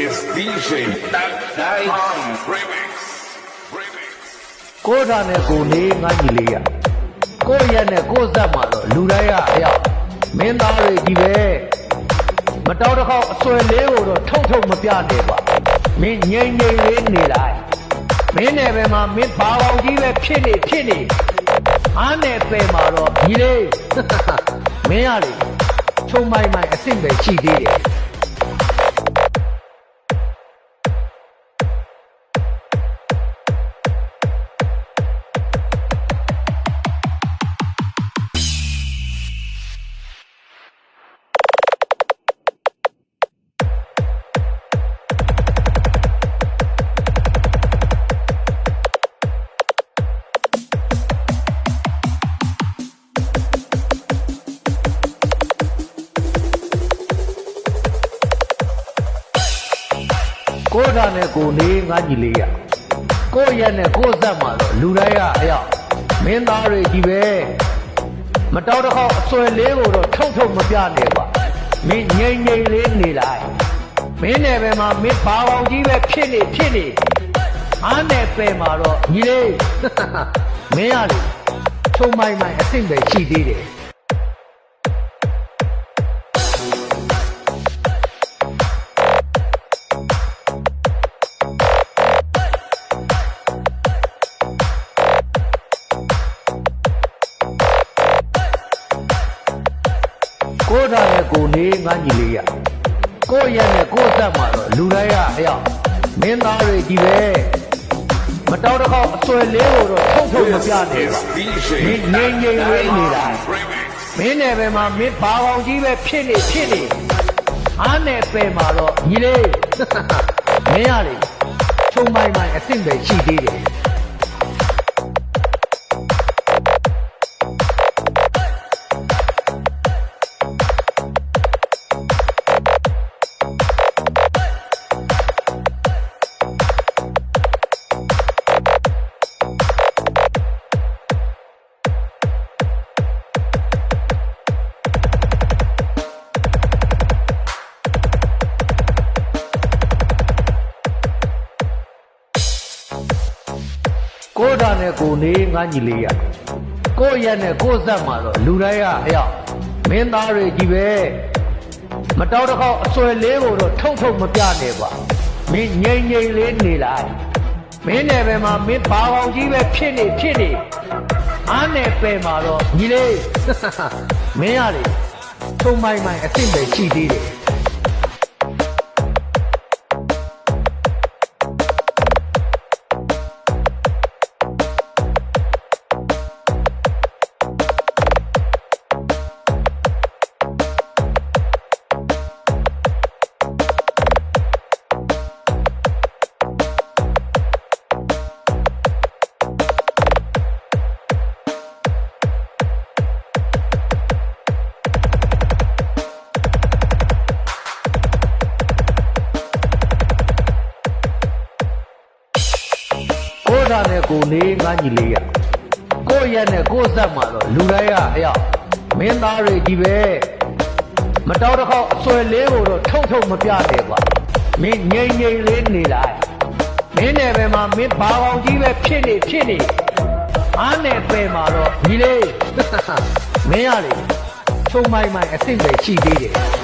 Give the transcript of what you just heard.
is DJ That Time Remix. Remix. ကိုးတာနဲ့ကိုနေငါညီလေးရကိုယ့်ရက်နဲ့ကိုယ့်ဇက်မှာတော့လူတိုင်းရအယောက်မင်းသားတွေကြီးပဲမတော်တစ်ခေါက်အစွဲလေးကိုတော့ထုံထုံမပြနဲ့ပါမင်းငိမ့်ငိမ့်လေးနေလိုက်မင်းနယ်ပယ်မှာမင်းဘာပေါင်းကြီးပဲဖြစ်နေဖြစ်နေအားနဲ့ပယ်မှာတော့ညီလေးမင်းရလေချုံမိုင်မိုင်အစ်စ်ပဲရှိသေးတယ် ကိုယ်တာနဲ့ကိုယ်နေငါညီလေးရကိုယ့်ရက်နဲ့ကိုယ့်ဇက်မှာတော့လူတိုင်းရအယောက်မင်းသားတွေကြီးပဲမတော်တစ်ခေါက်အစွဲလေးကိုတော့ထုံထုံမပြနဲ့ပါမင်းငိမ့်ငိမ့်လေးနေလိုက်မင်းနယ်ပယ်မှာမင်းဘာပေါင်းကြီးပဲဖြစ်နေဖြစ်နေအားနဲ့ပယ်မှာတော့ညီလေးမင်းရလေချုံမိုင်မိုင်အစ်စ်ပဲရှိသေးတယ် ကိုယ်တာနဲ့ကိုယ်နေငါညီလေးရကိုယ့်ရက်နဲ့ကိုယ့်ဇက်မှာတော့လူတိုင်းရအယောက်မင်းသားတွေကြီးပဲမတော်တစ်ခေါက်အစွဲလေးကိုတော့ထုံထုံမပြနဲ့ Is ပါ DJ မင်းငိမ့်ငိမ့်လေးနေလိုက် Remix. မင်းနယ်ပယ်မှာမင်းဘာကောင်ကြီးပဲဖြစ်နေဖြစ်နေအားနဲ့ပယ်မှာတော့ညီလေးမင်းရလေချုံမိုင်မိုင်အစ်စ်ပဲရှိသေးတယ် ကိုယ်တာနဲ့ကိုယ်နေငါညီလေးရကိုယ့်ရက်နဲ့ကိုယ့်ဇက်မှာတော့လူတိုင်းရအယောက်မင်းသားတွေကြီးပဲမတော်တစ်ခေါက်အစွဲလေးကိုတော့ထုံထုံမပြနဲ့ပါမင်းငိမ့်ငိမ့်လေးနေလိုက်မင်းနယ်ပယ်မှာမင်းဘာကောင်ကြီးပဲဖြစ်နေဖြစ်နေအားနဲ့ပယ်မှာတော့ညီလေးမင်းရလေထုံမိုင်မိုင်အစ်စ်ပဲရှိသေးတယ် ကိုယ်တာနဲ့ကိုယ်နေငါညီလေးရကိုယ့်ရက်နဲ့ကိုယ့်ဇက်မှာတော့လူတိုင်းရအယောက်မင်းသားတွေကြီးပဲမတော်တစ်ခေါက်အစွဲလေးကိုတော့ထုံထုံမပြနဲ့ပါမင်းငိမ့်ငိမ့်လေးနေလိုက်မင်းနယ်ပယ်မှာမင်းဘာကောင်ကြီးပဲဖြစ်နေဖြစ်နေအားနဲ့ပယ်မှာတော့ညီလေးမင်းရလေချုံမိုင်မိုင်အစ်စ်ပဲရှိသေးတယ်